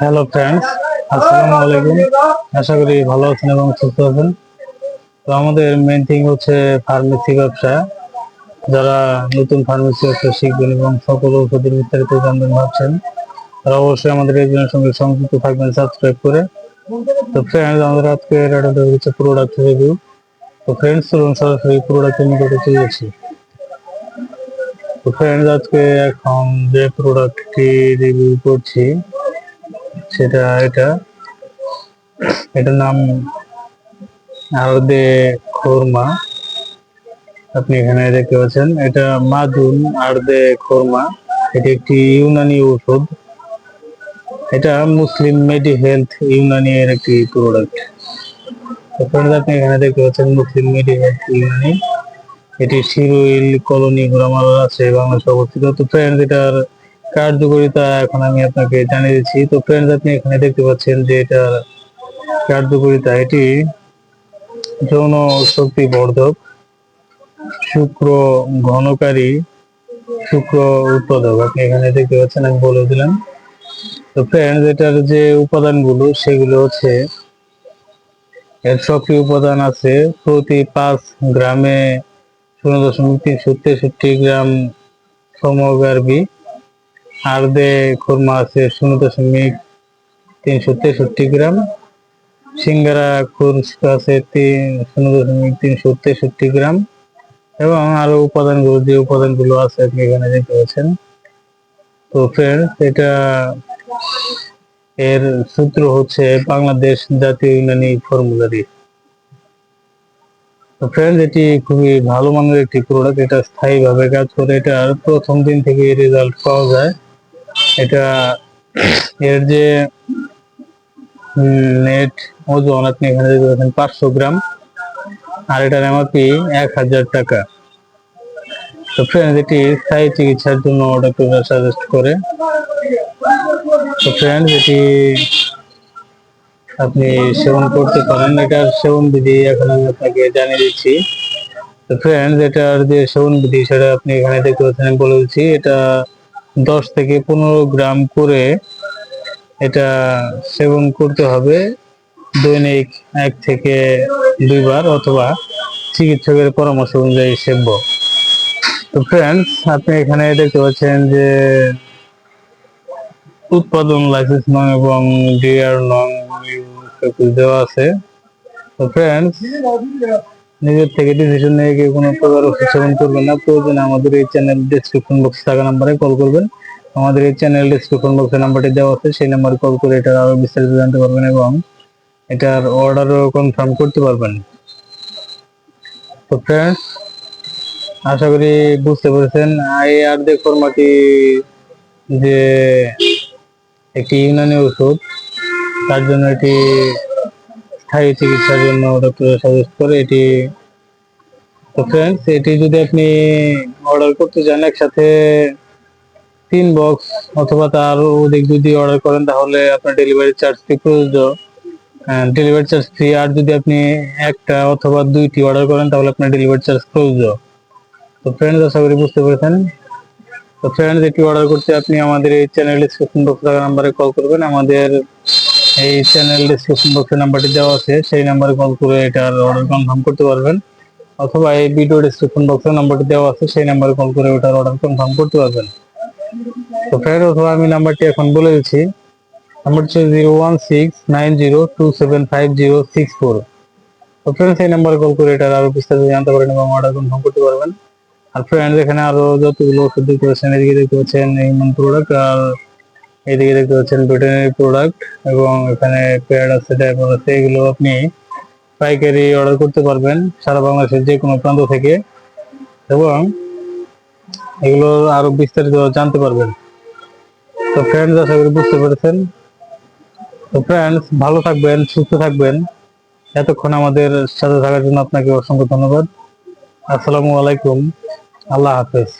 Hello friends আসসালামু আলাইকুম আশা করি ভালো আছেন এবং সুস্থ আছেন। তো আমাদের মেন থিং হচ্ছে ফার্মেসি ব্যবসা। যারা নতুন ফার্মেসি ব্যবসা শিখবেন এবং সকল ওষুধের বিস্তারিত জানবেন ভাবছেন, তারা অবশ্যই আমাদের এইজনের সঙ্গে সংযুক্ত থাকবেন সাবস্ক্রাইব করে। তো ফ্রেন্ডস আমাদের আজকে হচ্ছে প্রোডাক্ট রিভিউ তো ফ্রেন্ডস চলুন সরাসরি প্রোডাক্টের নিকটে চলে আসি তো ফ্রেন্ডস আজকে এখন যে প্রোডাক্টটি রিভিউ করছি সেটা, এটা। এটার নাম আরদে খোরমা। আপনি এখানে দেখতে পাচ্ছেন, এটা মাজুন আরদে খোরমা। এটি একটি ইউনানি ওষুধ। এটা মুসলিম মেডি হেলথ ইউনানি এর একটি প্রোডাক্ট আপনি এখানে দেখতে পাচ্ছেন মুসলিম মেডি হেলথ ইউনানি। এটি শিরোইল কলোনি ঘোরামারা আছে, বাংলাদেশে অবস্থিত। তো ফ্রেন্ডস এটার কার্যকারিতা এখন আমি আপনাকে জানিয়ে দিচ্ছি। তো ফ্রেন্ডস আপনি এখানে দেখতে পাচ্ছেন যে এটার কার্যকারিতা। এটি যৌন শক্তি বর্ধক শুক্র ঘনকারী, শুক্র উৎপাদক। আপনি এখানে দেখতে পাচ্ছেন, আমি বলে দিলাম। তো ফ্রেন্ডস এটার যে উপাদানগুলো, সেগুলো হচ্ছে এর সক্রিয় উপাদান আছে প্রতি পাঁচ গ্রামে শূন্য দশমিক তিনশো তেষট্টি গ্রাম সমগার্বী আর্দে খুরমা আছে শূন্য দশমিক তিনশো তেষট্টি গ্রাম। সিঙ্গারা খুরস আছে তিন, শূন্য দশমিক তিনশো তেষট্টি গ্রাম। এবং আরও উপাদানগুলো, যে উপাদানগুলো আছে আপনি এখানে দেখতে পাচ্ছেন। তো ফ্রেন্ডস এটা এর সূত্র হচ্ছে বাংলাদেশ জাতীয় ইউনানি ফর্মুলারি তো ফ্রেন্ডস এটি খুবই ভালো মানের একটি প্রোডাক্ট এটা স্থায়ীভাবে কাজ করে, এটার প্রথম দিন থেকে রেজাল্ট পাওয়া যায়। এটা এর যে নেট ওজন আপনি এখানে পাচ্ছেন পাঁচশো গ্রাম, আর এটার এমআরপি এক হাজার টাকা। তো ফ্রেন্ড এটি স্থায়ী চিকিৎসার জন্য ডাক্তাররা সাজেস্ট করে। তো ফ্রেন্ড এটি আপনি সেবন করতে পারেন। এটার সেবন বিধি এখন আমি আপনাকে জানিয়ে দিচ্ছি। তো ফ্রেন্ড এটার যে সেবন বিধি, সেটা আপনি এখানে দেখতে পাচ্ছেন বলে দিচ্ছি। এটা দশ থেকে পনেরো গ্রাম করে এটা সেবন করতে হবে দৈনিক এক থেকে দুইবার অথবা চিকিৎসকের পরামর্শ অনুযায়ী সেব্য তো ফ্রেন্ডস আপনি এখানে দেখতে পাচ্ছেন যে উৎপাদন লাইসেন্স নং এবং ডিআর নং দেওয়া আছে। তো ফ্রেন্ডস নিজের থেকে ডিসিশন নিয়ে কেউ কোনো প্রকার ওষুধ করবেন না। প্রয়োজনে আমাদের এই চ্যানেল ডিসক্রিপশন বক্সে থাকা নাম্বারে কল করবেন। আমাদের এই চ্যানেল ডিসক্রিপশন বক্সে নাম্বারটি দেওয়া আছে, সেই নাম্বারে কল করে এটার আরও বিস্তারিত জানতে পারবেন এবং এটার অর্ডারও কনফার্ম করতে পারবেন। তো ফ্রেন্ডস আশা করি বুঝতে পেরেছেন। আই আর দে ফরমাটি যে একটি ইউনানি ওষুধ, তার জন্য এটি স্থায়ী চিকিৎসার জন্য ডক্টর সাজেস্ট করে এটি তো ফ্রেন্ডস এটি যদি আপনি অর্ডার করতে চান একসাথে তিন বক্স অথবা তার অধিক যদি অর্ডার করেন, তাহলে আপনার ডেলিভারি চার্জ ফ্রি প্রযোজ্য। ডেলিভারি চার্জ ফ্রি আর যদি আপনি একটা অথবা দুইটি অর্ডার করেন, তাহলে আপনার ডেলিভারি চার্জ প্রযোজ্য। তো ফ্রেন্ডস আশা করি বুঝতে পেরেছেন। তো ফ্রেন্ডস এটি অর্ডার করতে আপনি আমাদের এই চ্যানেল ডিসক্রিপশন বক্স থাকা নাম্বারে কল করবেন। আমাদের এই চ্যানেল ডিসক্রিপশন বক্সে নাম্বারটি দেওয়া আছে, সেই নাম্বারে কল করে এটার অর্ডার কনফার্ম করতে পারবেন। অথবা এই ভিডিও ডিসক্রিপশন বক্সে নাম্বারটি দেওয়া আছে, সেই নাম্বারে কল করে ওটার অর্ডার কনফার্ম করতে পারবেন। তো ফ্রেন্ড অথবা আমি নাম্বারটি এখন বলে দিচ্ছি। নাম্বার হচ্ছে zero one six nine zero two seven five zero six four তো ফ্রেন্ডস এই নাম্বারে কল করে এটার আরও বিস্তারিত জানতে পারেন এবং অর্ডার কনফার্ম করতে পারবেন। আর ফ্রেন্ড এখানে আরও যতগুলো ওষুধ দেখতে পাচ্ছেন, এদিকে দেখতে পাচ্ছেন হিউম্যান প্রোডাক্ট আর এদিকে দেখতে পাচ্ছেন ভেটেরিনারি প্রোডাক্ট এবং এখানে প্যাড আছে ডাইপার আছে, এগুলো আপনি পাইকারি অর্ডার করতে পারবেন সারা বাংলাদেশের যে কোনো প্রান্ত থেকে এবং এগুলো আরও বিস্তারিত জানতে পারবেন। তো ফ্রেন্ডস আশা করি বুঝতে পেরেছেন। তো ফ্রেন্ডস ভালো থাকবেন, সুস্থ থাকবেন। এতক্ষণ আমাদের সাথে থাকার জন্য আপনাকে অসংখ্য ধন্যবাদ। আসসালামু আলাইকুম। আল্লাহ হাফেজ।